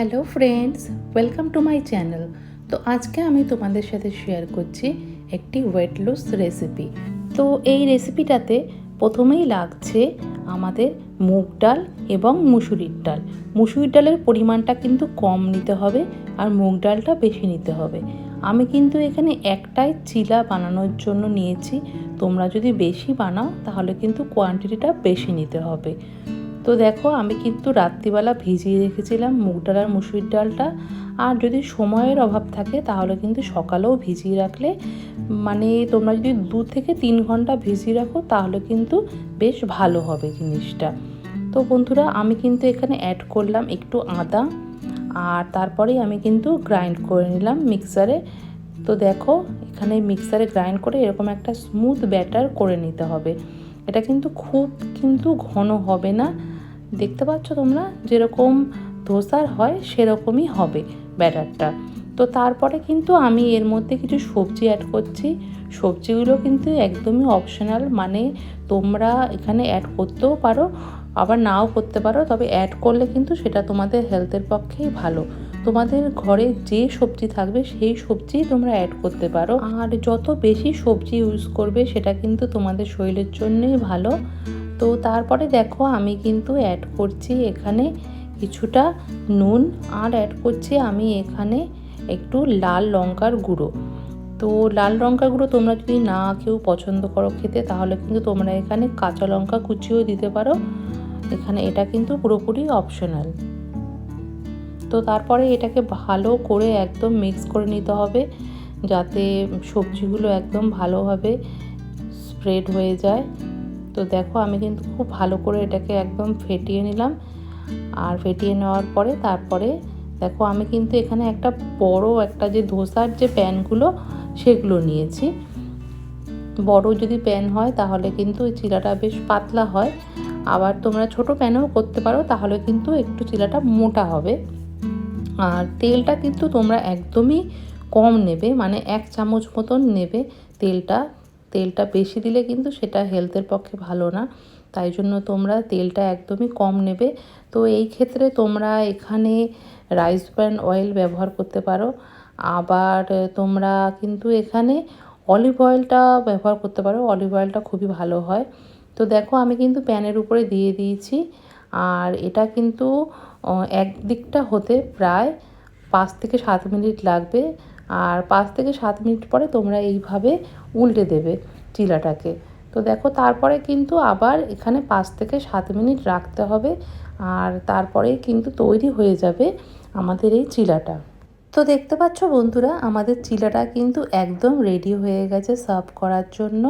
Hello friends, welcome to my channel. তো আজকে আমি তোমাদের সাথে শেয়ার করছি একটি ওয়েট লুজ রেসিপি তো এই রেসিপিটাতে প্রথমেই লাগছে আমাদের মুগ ডাল এবং মুসুরির ডাল। মুসুরির ডালের পরিমাণটা কিন্তু কম নিতে হবে আর মুগ ডালটা বেশি নিতে হবে। আমি কিন্তু এখানে একটাই চিলা বানানোর জন্য নিয়েছি। তোমরা যদি বেশি বানাও তাহলে কিন্তু কোয়ান্টিটিটা বেশি নিতে হবে। তো দেখো, আমি কিন্তু রাত্রিবেলা ভিজিয়ে রেখেছিলাম মুগ ডাল আর মুসুরির ডালটা। আর যদি সময়ের অভাব থাকে, তাহলে কিন্তু সকালেও ভিজিয়ে রাখলে মানে তোমরা যদি দু থেকে তিন ঘণ্টা ভিজিয়ে রাখো, তাহলে কিন্তু বেশ ভালো হবে জিনিসটা। তো বন্ধুরা, আমি কিন্তু এখানে অ্যাড করলাম একটু আদা, আর তারপরেই আমি কিন্তু গ্রাইন্ড করে নিলাম মিক্সারে তো দেখো, এখানে মিক্সারে গ্রাইন্ড করে এরকম একটা স্মুথ ব্যাটার করে নিতে হবে। এটা কিন্তু খুব কিন্তু ঘন হবে না। দেখতে পাচ্ছ তোমরা? যেরকম ধোসার হয়, সেরকমই হবে ব্যাটারটা। তো তারপরে কিন্তু আমি এর মধ্যে কিছু সবজি অ্যাড করছি। সবজিগুলো কিন্তু একদমই অপশনাল মানে তোমরা এখানে অ্যাড করতেও পারো, আবার নাও করতে পারো, তবে অ্যাড করলে কিন্তু সেটা তোমাদের হেলথের পক্ষেই ভালো। তোমাদের ঘরে যে সবজি থাকবে, সেই সবজি তোমরা অ্যাড করতে পারো। আর যত বেশি সবজি ইউজ করবে, সেটা কিন্তু তোমাদের শরীরের জন্যই ভালো। তো তারপরে দেখো আমি কিন্তু অ্যাড করছি এখানে কিছুটা নুন আর অ্যাড করছি আমি এখানে একটু লাল লঙ্কার গুঁড়ো। তো লাল লঙ্কার গুঁড়ো তোমরা যদি না কেউ পছন্দ করো খেতে, তাহলে কিন্তু তোমরা এখানে কাঁচা লঙ্কা কুচিও দিতে পারো। এখানে এটা কিন্তু পুরোপুরি অপশনাল তো তারপরে এটাকে ভালো করে একদম মিক্স করে নিতে হবে, যাতে সবজিগুলো একদম ভালোভাবে স্প্রেড হয়ে যায়। তো দেখো আমি কিন্তু খুব ভালো করে এটাকে একদম ফেটিয়ে নিলাম। আর ফেটিয়ে নেওয়ার পরে তারপরে দেখো আমি কিন্তু এখানে একটা বড় একটা যে ধোসার যে প্যানগুলো সেগুলো নিয়েছি। বড় যদি প্যান হয় তাহলে কিন্তু চিলাটা বেশ পাতলা হয়। আবার তোমরা ছোট প্যানেও করতে পারো, তাহলে কিন্তু একটু চিলাটা মোটা হবে। আর তেলটা কিন্তু তোমরা একদমই কম নেবে মানে এক চামচ মতন নেবে তেলটা। তেলটা বেশি দিলে কিন্তু সেটা হেলথের পক্ষে ভালো না। তাই জন্য তোমরা তেলটা একদমই কম নেবে। তো এই ক্ষেত্রে তোমরা এখানে রাইস ব্র্যান্ড অয়েল ব্যবহার করতে পারো। আবার তোমরা কিন্তু এখানে অলিভ অয়েলটা ব্যবহার করতে পারো। অলিভ অয়েলটা খুবই ভালো হয়। তো দেখো, আমি কিন্তু প্যানের উপরে দিয়ে দিয়েছি। আর এটা কিন্তু এক দিকটা হতে প্রায় পাঁচ থেকে সাত মিনিট লাগবে। আর পাঁচ থেকে সাত মিনিট পরে তোমরা এইভাবে উল্টে দেবে চিলাটাকে তো দেখো, তারপরে কিন্তু আবার এখানে পাঁচ থেকে সাত মিনিট রাখতে হবে আর তারপরেই কিন্তু তৈরি হয়ে যাবে আমাদের এই চিলাটা তো দেখতে পাচ্ছ বন্ধুরা, আমাদের চিলাটা কিন্তু একদম রেডি হয়ে গেছে সার্ভ করার জন্য।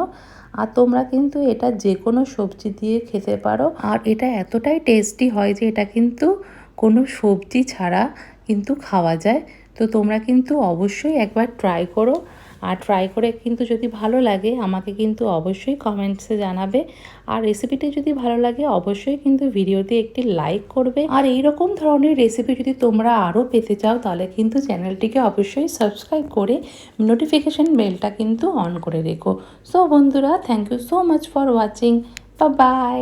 আর তোমরা কিন্তু এটা যে কোনো সবজি দিয়ে খেতে পারো। আর এটা এতটাই টেস্টি হয় যে এটা কিন্তু কোনো সবজি ছাড়া কিন্তু খাওয়া যায়। তো তোমরা কিন্তু অবশ্যই একবার ট্রাই করো। আর ট্রাই করে কিন্তু যদি ভালো লাগে, আমাকে কিন্তু অবশ্যই কমেন্টসে জানাবে। আর রেসিপিটি যদি ভালো লাগে, অবশ্যই কিন্তু ভিডিওতে একটি লাইক করবে। আর এই রকম ধরনের রেসিপি যদি তোমরা আরও পেতে চাও, তাহলে কিন্তু চ্যানেলটিকে অবশ্যই সাবস্ক্রাইব করে নোটিফিকেশান বেলটা কিন্তু অন করে রেখো। সো বন্ধুরা thank you so much for watching বা বাই